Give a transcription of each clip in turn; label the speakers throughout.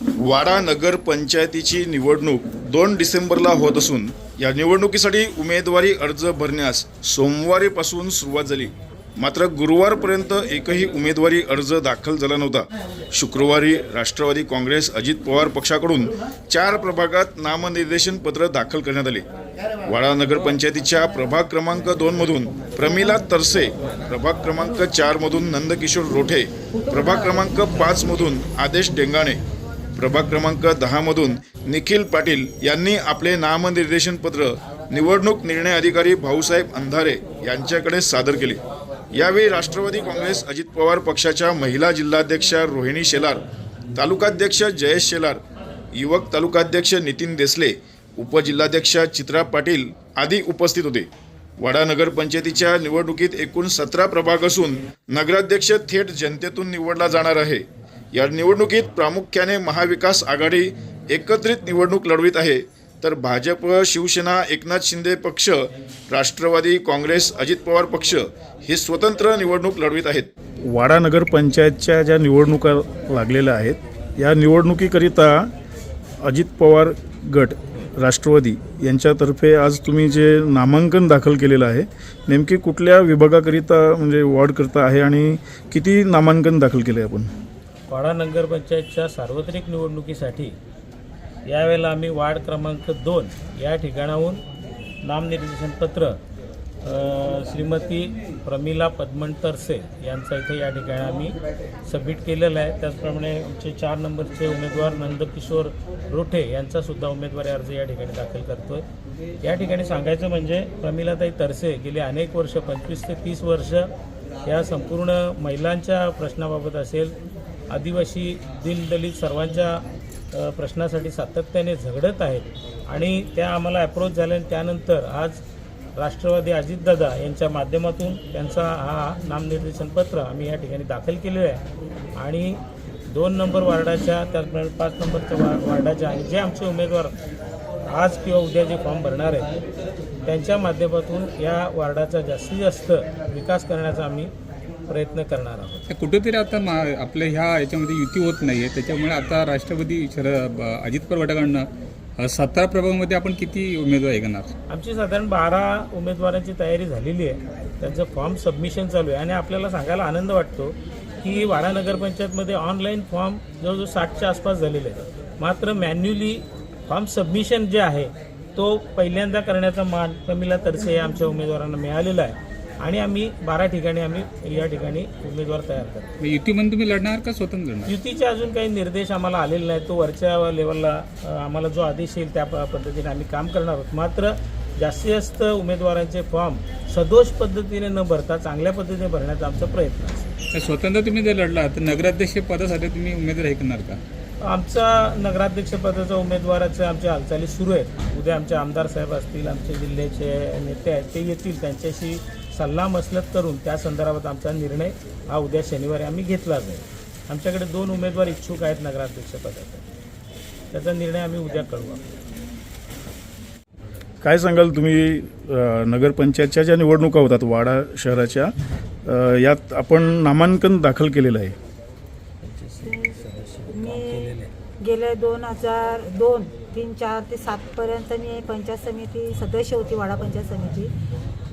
Speaker 1: वाडा नगर पंचायतीची निवडणूक दोन डिसेंबरला होत असून या निवडणुकीसाठी उमेदवारी अर्ज भरण्यास सोमवारीपासून सुरुवात झाली. मात्र गुरुवारपर्यंत एकही उमेदवारी अर्ज दाखल झाला नव्हता. शुक्रवारी राष्ट्रवादी काँग्रेस अजित पवार पक्षाकडून चार प्रभागात नामनिर्देशन पत्र दाखल करण्यात आले. वाडा नगरपंचायतीच्या प्रभाग क्रमांक दोनमधून प्रमिला तरसे प्रभाग क्रमांक चारमधून नंदकिशोर रोठे प्रभाग क्रमांक पाचमधून आदेश डेंगाणे प्रभाग क्रमांक दहामधून निखिल पाटील यांनी आपले नामनिर्देशन पत्र निवडणूक निर्णय अधिकारी भाऊसाहेब अंधारे यांच्याकडे सादर केले. यावेळी राष्ट्रवादी काँग्रेस अजित पवार पक्षाच्या महिला जिल्हाध्यक्षा रोहिणी शेलार तालुकाध्यक्ष जयेश शेलार युवक तालुकाध्यक्ष नितीन देसले उपजिल्हाध्यक्षा चित्रा पाटील आदी उपस्थित होते. वाडा नगरपंचायतीच्या निवडणुकीत एकूण सतरा प्रभाग असून नगराध्यक्ष थेट जनतेतून निवडला जाणार आहे. या निवडणुकीत प्रामुख्याने महाविकास आघाडी एकत्रित निवडणूक लढवित आहे. तर भाजप शिवसेना एकनाथ शिंदे पक्ष राष्ट्रवादी काँग्रेस अजित पवार पक्ष हे स्वतंत्र निवडणूक लढवित आहेत. वाडा नगरपंचायतच्या ज्या निवडणुका लागलेल्या आहेत या निवडणुकीकरिता अजित पवार गट राष्ट्रवादी यांच्यातर्फे आज तुम्ही जे नामांकन दाखल केलेलं आहे नेमकी कुठल्या विभागाकरिता म्हणजे वॉर्डकरिता आहे आणि किती नामांकन दाखल केलं आहे आपण?
Speaker 2: वाडा नगरपंचायतच्या सार्वत्रिक निवडणुकीसाठी यावेळेला आम्ही वार्ड क्रमांक दोन या ठिकाणाहून नामनिर्देशन पत्र श्रीमती प्रमिला पद्मन तरसे यांचा इथे या ठिकाणी आम्ही सबमिट केलेलं आहे. त्याचप्रमाणे आमचे चार नंबरचे उमेदवार नंदकिशोर रोठे यांचासुद्धा उमेदवारी अर्ज या ठिकाणी दाखल करतो आहे या ठिकाणी सांगायचं म्हणजे प्रमिलाताई तरसे गेली अनेक वर्ष पंचवीस ते तीस वर्ष या संपूर्ण महिलांच्या प्रश्नाबाबत असेल आदिवासी दिलदलित सर्वांच्या प्रश्नासाठी सातत्याने झगडत आहेत. आणि त्या आम्हाला अप्रोच झाल्या आणि त्यानंतर आज राष्ट्रवादी अजितदादा यांच्या माध्यमातून त्यांचा हा नामनिर्देशन पत्र आम्ही या ठिकाणी दाखल केलेलं आहे. आणि दोन नंबर वार्डाच्या त्या पाच नंबरच्या वा वार्डाच्या आणि जे आमचे उमेदवार आज किंवा उद्या जे फॉर्म भरणार आहेत त्यांच्या माध्यमातून या वार्डाचा जास्तीत जास्त विकास करण्याचा आम्ही प्रयत्न करणार आहोत.
Speaker 3: तर कुठेतरी आता मा आपल्या ह्या याच्यामध्ये युती होत नाही आहे त्याच्यामुळे आता राष्ट्रवादी शर ब- अजित पवार गटाकडनं सतरा प्रभागामध्ये आपण किती उमेदवार करणार
Speaker 2: आमची साधारण बारा उमेदवारांची तयारी झालेली आहे. त्यांचं फॉर्म सबमिशन चालू आहे. आणि आपल्याला सांगायला आनंद वाटतो की वाडा नगरपंचायतमध्ये ऑनलाईन फॉर्म जवळजवळ साठच्या आसपास झालेले आहेत. मात्र मॅन्युअली फॉर्म सबमिशन जे आहे तो पहिल्यांदा करण्याचा मान प्रमिला तरसे आमच्या उमेदवारांना मिळालेला आहे. आणि आम्ही बारा ठिकाणी आम्ही या ठिकाणी उमेदवार तयार करतो.
Speaker 3: युतीमध्ये तुम्ही लढणार का स्वतंत्र लढणार?
Speaker 2: युतीचे अजून काही निर्देश आम्हाला आलेले नाही तो वरच्या लेवलला आम्हाला जो आदेश येईल त्या पद्धतीने आम्ही काम करणार आहोत. मात्र जास्तीत जास्त उमेदवारांचे फॉर्म सदोष पद्धतीने न भरता चांगल्या पद्धतीने भरण्याचा आमचा प्रयत्न असेल
Speaker 3: तर स्वतंत्र तुम्ही जर लढला तर नगराध्यक्ष पदासाठी तुम्ही उमेदवार करणार का?
Speaker 2: आमचा नगराध्यक्ष पदाचा उमेदवाराचे आमच्या हालचाली सुरू आहेत. उद्या आमचे आमदार साहेब असतील आमचे जिल्ह्याचे नेते आहेत ते येतील त्यांच्याशी सल्ला मसलत करून त्या संदर्भात आमचा निर्णय हा उद्या शनिवारी आम्ही घेतला जाईल. आमच्याकडे दोन उमेदवार इच्छुक आहेत नगराध्यक्ष पदाचे त्याचा निर्णय आम्ही उद्या कळवू
Speaker 1: काय सांगाल तुम्ही नगरपंचायतच्या ज्या निवडणुका होतात वाडा शहराच्या यात आपण नामांकन दाखल केलेलं आहे?
Speaker 4: मी गेले दोन हजार दोन तीन चार ते सातपर्यंत मी पंचायत समिती सदस्य होती वाडा पंचायत समिती.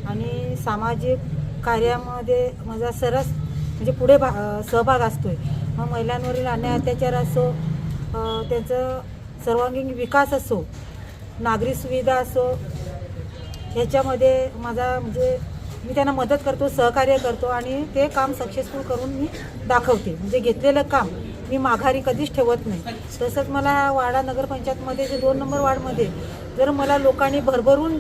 Speaker 4: आणि सामाजिक कार्यामध्ये माझा सरस म्हणजे पुढे भा सहभाग असतो आहे मग महिलांवरील अन्याय अत्याचार असो त्यांचं सर्वांगीण विकास असो नागरी सुविधा असो ह्याच्यामध्ये माझा म्हणजे मी त्यांना मदत करतो सहकार्य करतो आणि ते काम सक्सेसफुल करून मी दाखवते. म्हणजे घेतलेलं काम मी माघारी कधीच ठेवत नाही. तसंच मला वाडा नगरपंचायतमध्ये जे दोन नंबर वार्डमध्ये जर मला लोकांनी भरभरून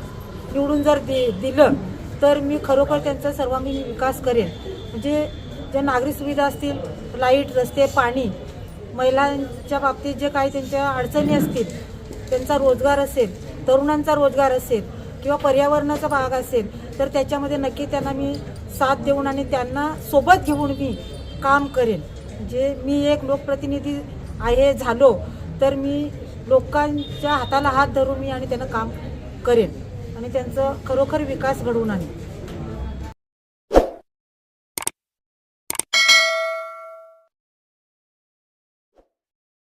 Speaker 4: निवडून जर दि दिलं तर मी खरोखर त्यांचा सर्वांगीण विकास करेन. म्हणजे ज्या नागरी सुविधा असतील लाइट रस्ते पाणी महिलांच्या बाबतीत जे काही त्यांच्या अडचणी असतील त्यांचा रोजगार असेल तरुणांचा रोजगार असेल किंवा पर्यावरणाचा भाग असेल तर त्याच्यामध्ये नक्की त्यांना मी साथ देऊन आणि त्यांना सोबत घेऊन मी काम करेन. जे मी एक लोकप्रतिनिधी आहे झालो तर मी लोकांच्या हाताला हात धरून मी आणि त्यांना काम करेन. आणि त्यांचं खरोखर विकास घडवून आणेन